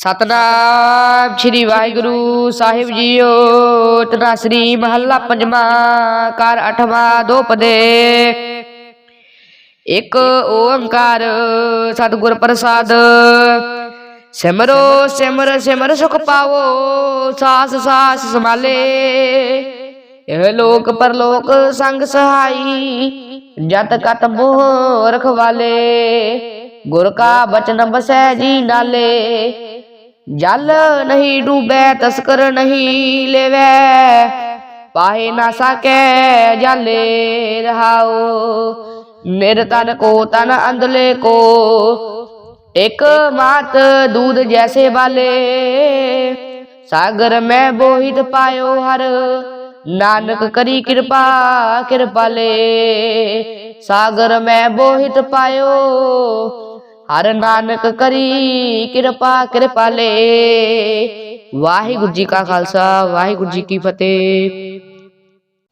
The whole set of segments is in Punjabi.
ਸਤਨਾਮ ਸ੍ਰੀ ਵਾਹਿਗੁਰੂ ਸਾਹਿਬ ਜੀਓ। ਤਨਾਸਰੀ ਮਹੱਲਾ ਪੰਜਵਾਂ ਕਰ ਅਠਵਾਂ ਦੋਪਦੇ ਇੱਕ ਓੰਕਾਰ ਸਤਿਗੁਰ ਪ੍ਰਸਾਦ। ਸਿਮਰੋ, ਸਿਮਰ ਸਿਮਰ ਸੁਖ ਪਾਵੋ, ਸਾਸ ਸਾਸ ਸਮਾਲੇ ਇਹ ਲੋਕ ਪਰਲੋਕ ਸੰਗ ਸਹਾਈ, ਜਤ ਕਤ ਮੋਹ ਰਖਵਾਲੇ। ਗੁਰ ਕਾ ਬਚਨ ਬਸੈ ਜੀ ਨਾਲੇ। ਜਲ ਨਹੀਂ ਡੂਬੈ, ਤਸਕਰ ਨਹੀਂ ਲੈਵੈ। ਪਾਹੇ ਨਾ ਸਕੈ, ਜਾਲੇ ਰਹਾਓ। ਮੇਰੇ ਤਨ ਕੋ, ਤਨ ਅੰਦਲੇ ਕੋ। ਇੱਕ ਮਾਤ ਦੂਧ ਜੈਸੇ ਵਾਲੇ। ਸਾਗਰ ਮੈਂ ਬੋਹਿਤ ਪਾਇਓ ਹਰ। ਨਾਨਕ ਕਰੀ ਕਿਰਪਾ ਕਿਰਪਾਲੇ ਸਾਗਰ ਮੈਂ ਬੋਹਿਤ ਪਾਇਓ। ਹਰ ਨਾਨਕ ਕਰੀ, ਕਿਰਪਾ ਕਿਰਪਾਲੇ ਵਾਹਿਗੁਰੂ ਜੀ ਕਾ ਖਾਲਸਾ, ਵਾਹਿਗੁਰੂ ਜੀ ਕੀ ਫਤਿਹ।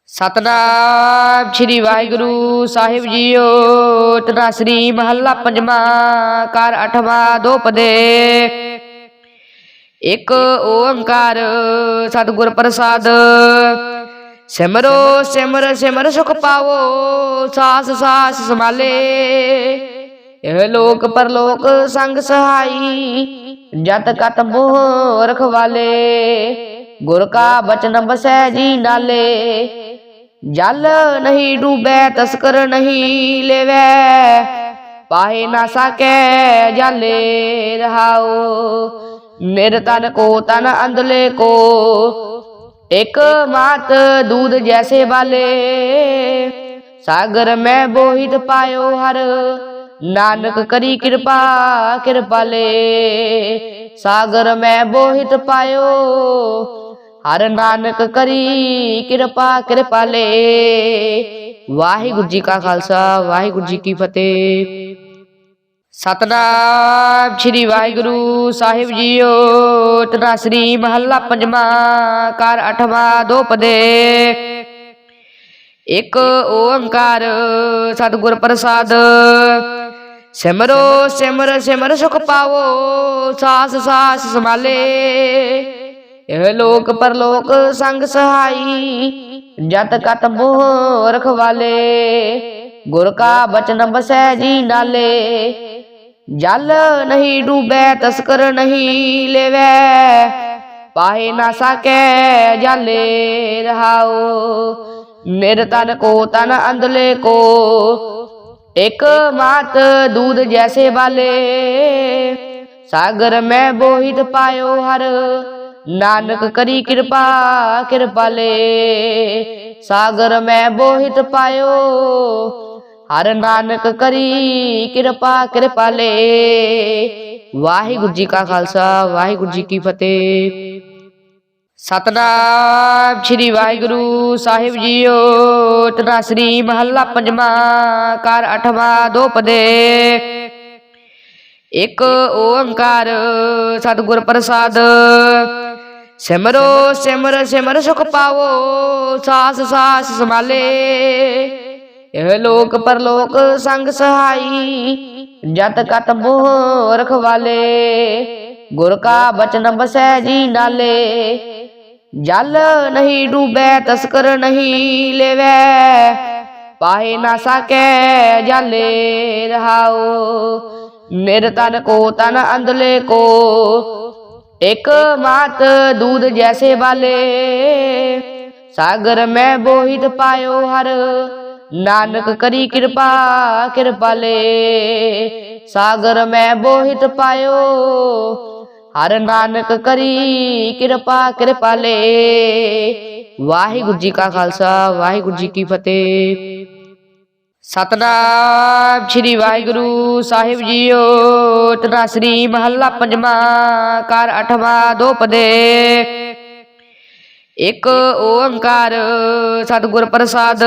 ਸਤਨਾਮ ਸ੍ਰੀ ਵਾਹਿਗੁਰੂ ਸਾਹਿਬ ਜੀਓ ਤਨਾਸਰੀ ਮਹੱਲਾ ਪੰਜਵਾਂ ਕਰ ਅਠਵਾਂ ਦੋਪਦੇ ਇੱਕ ਓੰਕਾਰ ਸਤਿਗੁਰ ਪ੍ਰਸਾਦ। ਸਿਮਰੋ ਸਿਮਰ ਸਿਮਰ ਸੁਖ ਪਾਵੋ, ਸਾਸ ਸਾਸ ਸਮਾਲੇ ਇਹ ਲੋਕ ਪਰਲੋਕ ਸੰਗ ਸਹਾਈ, ਜਤ ਕਤ ਮੋਹ ਰਖਵਾਲੇ ਗੁਰ ਕਾ ਬਚਨ ਬਸੈ ਜੀ ਨਾਲੇ, ਜਲ ਨਹੀਂ ਡੂਬੈ, ਤਸਕਰ ਨਹੀਂ ਲੈਵੈ। ਪਾਹੇ ਨਾ ਸਕੈ ਜਾਲੇ ਰਹਾਓ ਮੇਰੇ ਤਨ ਕੋ ਤਨ ਅੰਦਲੇ ਕੋ। ਇਕ ਮਾਤ ਦੂਧ ਜੈਸੇ ਵਾਲੇ, ਸਾਗਰ ਮੈਂ ਬੋਹਿਤ ਪਾਇਓ ਹਰ। ਨਾਨਕ ਕਰੀ ਕਿਰਪਾ ਕਿਰਪਾਲੇ ਸਾਗਰ ਮੈਂ ਬੋਹਿਤ ਪਾਇਓ। ਹਰ ਨਾਨਕ ਕਰੀ ਕਿਰਪਾ ਕਿਰਪਾਲੇ ਵਾਹਿਗੁਰੂ ਜੀ ਕਾ ਖਾਲਸਾ, ਵਾਹਿਗੁਰੂ ਜੀ ਕੀ ਫਤਿਹ। ਸਤਨਾਮ ਸ੍ਰੀ ਵਾਹਿਗੁਰੂ ਸਾਹਿਬ ਜੀਓ। ਤਨਾਸਰੀ ਮਹੱਲਾ ਪੰਜਵਾਂ ਕਰ ਅਠਵਾਂ ਦੋਪਦੇ ਇੱਕ ਓੰਕਾਰ ਸਤਿਗੁਰ ਪ੍ਰਸਾਦ। ਸਿਮਰੋ, ਸਿਮਰ ਸਿਮਰ ਸੁਖ ਪਾਵੋ, ਸਾਸ ਸਾਸ ਸਮਾਲੇ ਇਹ ਲੋਕ ਪਰਲੋਕ ਸੰਗ ਸਹਾਈ, ਜਤ ਕਤ ਮੋਹ ਰਖਵਾਲੇ। ਗੁਰ ਕਾ ਬਚਨ ਬਸੈ ਜੀ ਨਾਲੇ। ਜਲ ਨਹੀਂ ਡੂਬੈ, ਤਸਕਰ ਨਹੀਂ ਲੈਵੈ। ਪਾਹੇ ਨਾ ਸਕੈ, ਜਾਲੇ ਰਹਾਓ। ਮੇਰੇ ਤਨ ਕੋ, ਤਨ ਅੰਦਲੇ ਕੋ। ਇੱਕ ਮਾਤ ਦੂਧ ਜੈਸੇ ਵਾਲੇ। ਸਾਗਰ ਮੈਂ ਬੋਹਿਤ ਪਾਇਓ ਹਰ। ਨਾਨਕ ਕਰੀ ਕਿਰਪਾ ਕਿਰਪਾਲੇ ਸਾਗਰ ਮੈਂ ਬੋਹਿਤ ਪਾਇਓ। ਹਰ ਨਾਨਕ ਕਰੀ ਕਿਰਪਾ ਕਿਰਪਾਲੇ ਵਾਹਿਗੁਰੂ ਜੀ ਕਾ ਖਾਲਸਾ, ਵਾਹਿਗੁਰੂ ਜੀ ਕੀ ਫਤਿਹ। ਸਤਨਾਮ ਸ੍ਰੀ ਵਾਹਿਗੁਰੂ ਸਾਹਿਬ ਜੀਓ। ਤਨਾਸਰੀ ਮਹੱਲਾ ਪੰਜਵਾਂ ਕਰ ਅਠਵਾਂ ਦੋਪਦੇ ਇੱਕ ਓੰਕਾਰ ਸਤਿਗੁਰ ਪ੍ਰਸਾਦ। ਸਿਮਰੋ ਸਿਮਰ ਸਿਮਰ ਸੁਖ ਪਾਵੋ, ਸਾਸ ਸਾਸ ਸਮਾਲੇ ਇਹ ਲੋਕ ਪਰਲੋਕ ਸੰਗ ਸਹਾਈ, ਜਤ ਕਤ ਮੋਹ ਰਖਵਾਲੇ। ਗੁਰ ਕਾ ਬਚਨ ਬਸੈ ਜੀ ਨਾਲੇ ਜਲ ਨਹੀਂ ਡੂਬੈ, ਤਸਕਰ ਨਹੀਂ ਲੈਵੈ। ਪਾਹੇ ਨਾ ਸਕੈ, ਜਾਲੇ ਰਹਾਓ। ਮੇਰੇ ਤਨ ਕੋ, ਤਨ ਅੰਦਲੇ ਕੋ। ਇੱਕ ਮਾਤ ਦੂਧ ਜੈਸੇ ਵਾਲੇ। ਸਾਗਰ ਮੈਂ ਬੋਹਿਤ ਪਾਇਓ ਹਰ। ਨਾਨਕ ਕਰੀ ਕਿਰਪਾ ਕਿਰਪਾਲੇ ਸਾਗਰ ਮੈਂ ਬੋਹਿਤ ਪਾਇਓ। ਹਰ ਨਾਨਕ ਕਰੀ ਕਿਰਪਾ ਕਿਰਪਾਲੇ ਵਾਹਿਗੁਰੂ ਜੀ ਕਾ ਖਾਲਸਾ, ਵਾਹਿਗੁਰੂ ਜੀ ਕੀ ਫਤਿਹ। ਸਤਨਾਮ ਸ੍ਰੀ ਵਾਹਿਗੁਰੂ ਸਾਹਿਬ ਜੀਓ। ਤਨਾਸਰੀ ਮਹੱਲਾ ਪੰਜਵਾਂ ਕਰ ਅਠਵਾਂ ਦੋਪਦੇ ਇੱਕ ਓੰਕਾਰ ਸਤਿਗੁਰ ਪ੍ਰਸਾਦ।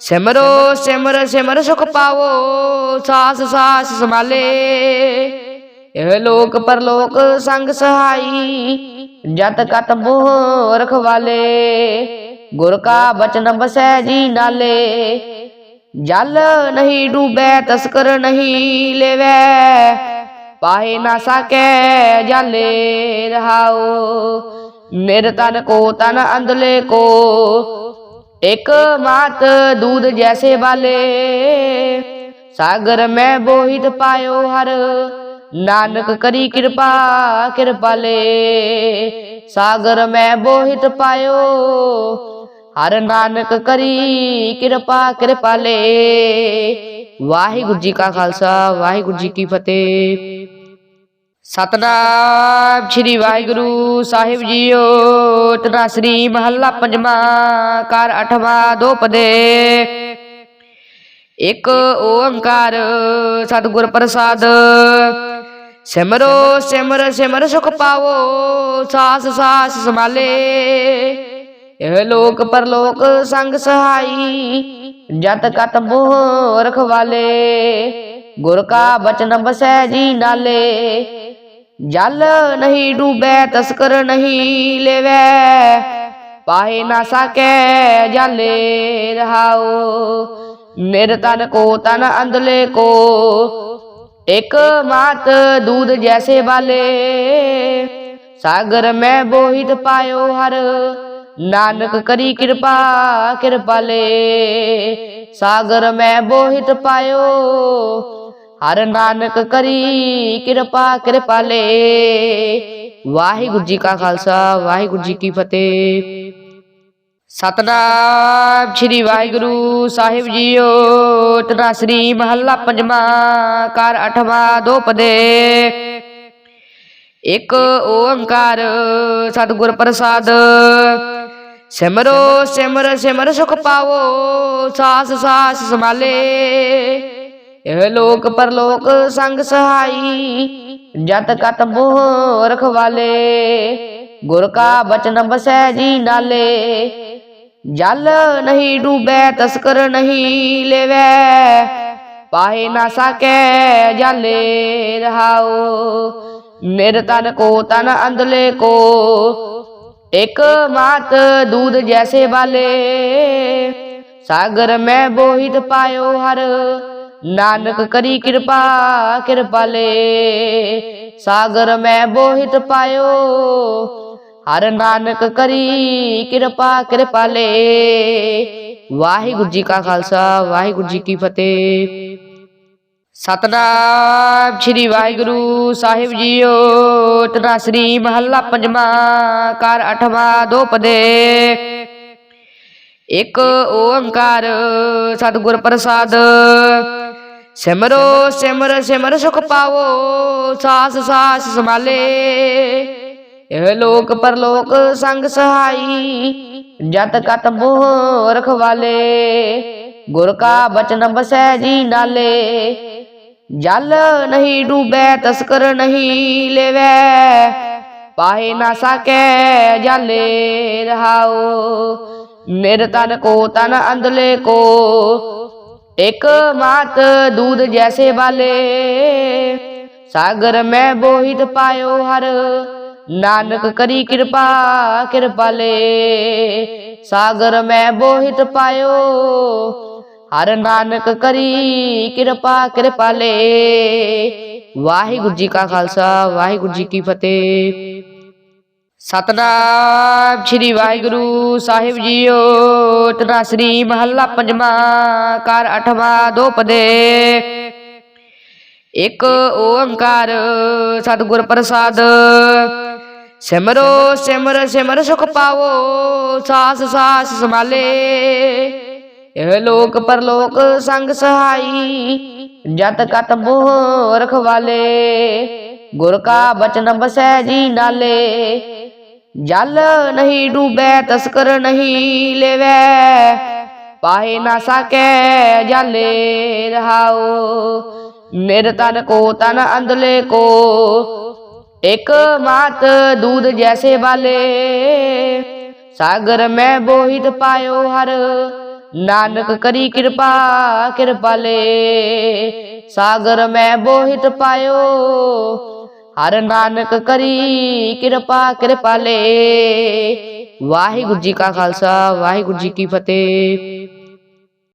ਸਿਮਰੋ, ਸਿਮਰ ਸਿਮਰ ਸੁਖ ਪਾਵੋ, ਸਾਸ ਸਾਸ ਸਮਾਲੇ ਇਹ ਲੋਕ ਪਰਲੋਕ ਸੰਗ ਸਹਾਈ, ਜਤ ਕਤ ਮੋਹ ਰਖਵਾਲੇ ਗੁਰ ਕਾ ਬਚਨ ਬਸੈ ਜੀ ਨਾਲੇ ਜਲ ਨਹੀਂ ਡੂਬੈ, ਤਸਕਰ ਨਹੀਂ ਲੈਵੈ, ਪਾਹੇ ਨਾ ਸਕੈ ਜਾਲੇ ਰਹਾਓ ਨਿਰਤਨ ਕੋ, ਤਨ ਅੰਦਲੇ ਕੋ, ਇਕ ਮਾਤ ਦੂਧ ਜੈਸੇ ਵਾਲੇ। ਸਾਗਰ ਮੈਂ ਬੋਹਿਤ ਪਾਇਓ ਹਰ ਨਾਨਕ ਕਰੀ ਕਿਰਪਾ ਕਿਰਪਾਲੇ ਸਾਗਰ ਮੈਂ ਬੋਹਿਤ ਪਾਇਓ, ਹਰ ਨਾਨਕ ਕਰੀ ਕਿਰਪਾ ਕਿਰਪਾਲੇ ਵਾਹਿਗੁਰੂ ਜੀ ਕਾ ਖਾਲਸਾ, ਵਾਹਿਗੁਰੂ ਜੀ ਕੀ ਫਤਿਹ। ਸਤਨਾਮ ਸ੍ਰੀ ਵਾਹਿਗੁਰੂ ਸਾਹਿਬ ਜੀਓ ਤਨਾਸਰੀ ਮਹੱਲਾ ਪੰਜਵਾਂ ਕਰ ਅਠਵਾਂ ਦੋਪਦੇ ਇੱਕ ਓੰਕਾਰ ਸਤਿਗੁਰ ਪ੍ਰਸਾਦ ਸਿਮਰੋ, ਸਿਮਰ ਸਿਮਰ ਸੁਖ ਪਾਵੋ, ਸਾਸ ਸਾਸ ਸਮਾਲੇ ਇਹ ਲੋਕ ਪਰਲੋਕ ਸੰਗ ਸਹਾਈ, ਜਤ ਕਤ ਮੋਹ ਰਖਵਾਲੇ ਗੁਰ ਕਾ ਬਚਨ ਬਸੈ ਜੀ ਨਾਲੇ, ਜਲ ਨਹੀਂ ਡੂਬੈ, ਤਸਕਰ ਨਹੀਂ ਲੈਵੈ। ਪਾਹੇ ਨਾ ਸਕੈ, ਜਾਲੇ ਰਹਾਓ। ਮੇਰੇ ਤਨ ਕੋ, ਤਨ ਅੰਦਲੇ ਕੋ ਇੱਕ ਮਾਤ ਦੂਧ ਜੈਸੇ ਵਾਲੇ। ਸਾਗਰ ਮੈਂ ਬੋਹਿਤ ਪਾਇਓ ਹਰ। ਨਾਨਕ ਕਰੀ ਕਿਰਪਾ ਕਿਰਪਾਲੇ ਸਾਗਰ ਮੈਂ ਬੋਹਿਤ ਪਾਇਓ ਹਰ। ਨਾਨਕ ਕਰੀ ਕਿਰਪਾ ਕਿਰਪਾਲੇ ਵਾਹਿਗੁਰੂ ਜੀ ਕਾ ਖਾਲਸਾ, ਵਾਹਿਗੁਰੂ ਜੀ ਕੀ ਫਤਿਹ। ਸਤਨਾਮ ਸ੍ਰੀ ਵਾਹਿਗੁਰੂ ਸਾਹਿਬ ਜੀਓ। ਤਨਾਸਰੀ ਮਹੱਲਾ ਪੰਜਵਾਂ ਕਰ ਅਠਵਾਂ ਦੋਪਦੇ ਇਕ ਇੱਕ ਓੰਕਾਰ ਸਤਿਗੁਰ ਪ੍ਰਸਾਦ। ਸਿਮਰੋ, ਸਿਮਰ ਸਿਮਰ ਸੁਖ ਪਾਵੋ, ਸਾਸ ਸਾਸ ਸਮਾਲੇ ਇਹ ਲੋਕ ਪਰਲੋਕ ਸੰਗ ਸਹਾਈ, ਜਤ ਕਤ ਮੋਹ ਰਖਵਾਲੇ। ਗੁਰ ਕਾ ਬਚਨ ਬਸੈ ਜੀ ਨਾਲੇ। ਜਲ ਨਹੀਂ ਡੂਬੈ, ਤਸਕਰ ਨਹੀਂ ਲੈਵੈ। ਪਾਹੇ ਨਾ ਸਕੈ, ਜਾਲੇ ਰਹਾਓ ਨਿਰਤਨ ਕੋ, ਤਨ ਅੰਦਲੇ ਕੋ। ਇੱਕ ਮਾਤ ਦੂਧ ਜੈਸੇ ਬਾਲੇ ਸਾਗਰ ਮੈਂ ਬੋਹਿਤ ਪਾਇਓ ਹਰ। ਨਾਨਕ ਕਰੀ ਕਿਰਪਾ ਕਿਰਪਾਲੇ ਸਾਗਰ ਮੈਂ ਬੋਹਿਤ ਪਾਇਓ। ਹਰ ਨਾਨਕ ਕਰੀ, ਕਿਰਪਾ ਕਿਰਪਾਲੇ ਵਾਹਿਗੁਰੂ ਜੀ ਕਾ ਖਾਲਸਾ, ਵਾਹਿਗੁਰੂ ਜੀ ਕੀ ਫਤਿਹ। ਸਤਨਾਮ ਸ੍ਰੀ ਵਾਹਿਗੁਰੂ ਸਾਹਿਬ ਜੀਓ। ਤਨਾਸਰੀ ਮਹੱਲਾ ਪੰਜਵਾਂ ਕਰ ਅਠਵਾਂ ਦੋਪਦੇ ਪਦੇ। ਇੱਕ ਓੰਕਾਰ ਸਤਿਗੁਰ ਪ੍ਰਸਾਦ। ਸਿਮਰੋ ਸਿਮਰ ਸਿਮਰ ਸੁਖ ਪਾਵੋ, ਸਾਸ ਸਾਸ ਸਮਾਲੇ ਇਹ ਲੋਕ ਪਰਲੋਕ ਸੰਗ ਸਹਾਈ, ਜਤ ਕਤ ਮੋਹ ਰਖਵਾਲੇ ਗੁਰ ਕਾ ਬਚਨ ਬਸੈ ਜੀ ਨਾਲੇ, ਜਲ ਨਹੀਂ ਡੂਬੈ, ਤਸਕਰ ਨਹੀਂ ਲੈਵੈ। ਪਾਹੇ ਨਾ ਸਕੈ ਜਾਲੇ ਰਹਾਓ ਨਿਰਤਨ ਕੋ ਤਨ ਅੰਦਲੇ ਕੋ। ਇੱਕ ਮਾਤ ਦੂਧ ਜੈਸੇ ਵਾਲੇ, ਸਾਗਰ ਮੈਂ ਬੋਹਿਤ ਪਾਇਓ ਹਰ। ਨਾਨਕ ਕਰੀ ਕਿਰਪਾ ਕਿਰਪਾਲੇ ਸਾਗਰ ਮੈਂ ਬੋਹਿਤ ਪਾਇਓ। ਹਰ ਨਾਨਕ ਕਰੀ ਕਿਰਪਾ ਕਿਰਪਾਲੇ ਵਾਹਿਗੁਰੂ ਜੀ ਕਾ ਖਾਲਸਾ, ਵਾਹਿਗੁਰੂ ਜੀ ਕੀ ਫਤਿਹ। ਸਤਨਾਮ ਸ੍ਰੀ ਵਾਹਿਗੁਰੂ ਸਾਹਿਬ ਜੀਓ। ਤਨਾਸਰੀ ਮਹੱਲਾ ਪੰਜਵਾਂ ਕਰ ਅਠਵਾਂ ਦੋਪਦੇ ਇੱਕ ਓੰਕਾਰ ਸਤਿਗੁਰ ਪ੍ਰਸਾਦ। ਸਿਮਰੋ, ਸਿਮਰ ਸਿਮਰ ਸੁਖ ਪਾਵੋ, ਸਾਸ ਸਾਸ ਸਮਾਲੇ ਇਹ ਲੋਕ ਪਰਲੋਕ ਸੰਗ ਸਹਾਈ, ਜਤ ਕਤ ਮੋਹ ਰਖਵਾਲੇ। ਗੁਰ ਕਾ ਬਚਨ ਬਸੈ ਜੀ ਨਾਲੇ, ਜਲ ਨਹੀਂ ਡੂਬੈ, ਤਸਕਰ ਨਹੀਂ ਲੈਵੈ। ਪਾਹੇ ਨਾ ਸਕੈ, ਜਾਲੇ ਰਹਾਓ ਨਿਰਤਨ ਕੋ, ਤਨ ਅੰਦਲੇ ਕੋ ਇੱਕ ਮਾਤ ਦੂਧ ਜੈਸੇ ਵਾਲੇ। ਸਾਗਰ ਮੈਂ ਬੋਹਿਤ ਪਾਇਓ ਹਰ। ਨਾਨਕ ਕਰੀ ਕਿਰਪਾ ਕਿਰਪਾਲੇ ਸਾਗਰ ਮੈਂ ਬੋਹਿਤ ਪਾਇਓ ਹਰ। ਨਾਨਕ ਕਰੀ ਕਿਰਪਾ ਕਿਰਪਾਲੇ ਵਾਹਿਗੁਰੂ ਜੀ ਕਾ ਖਾਲਸਾ, ਵਾਹਿਗੁਰੂ ਜੀ ਕੀ ਫਤਿਹ।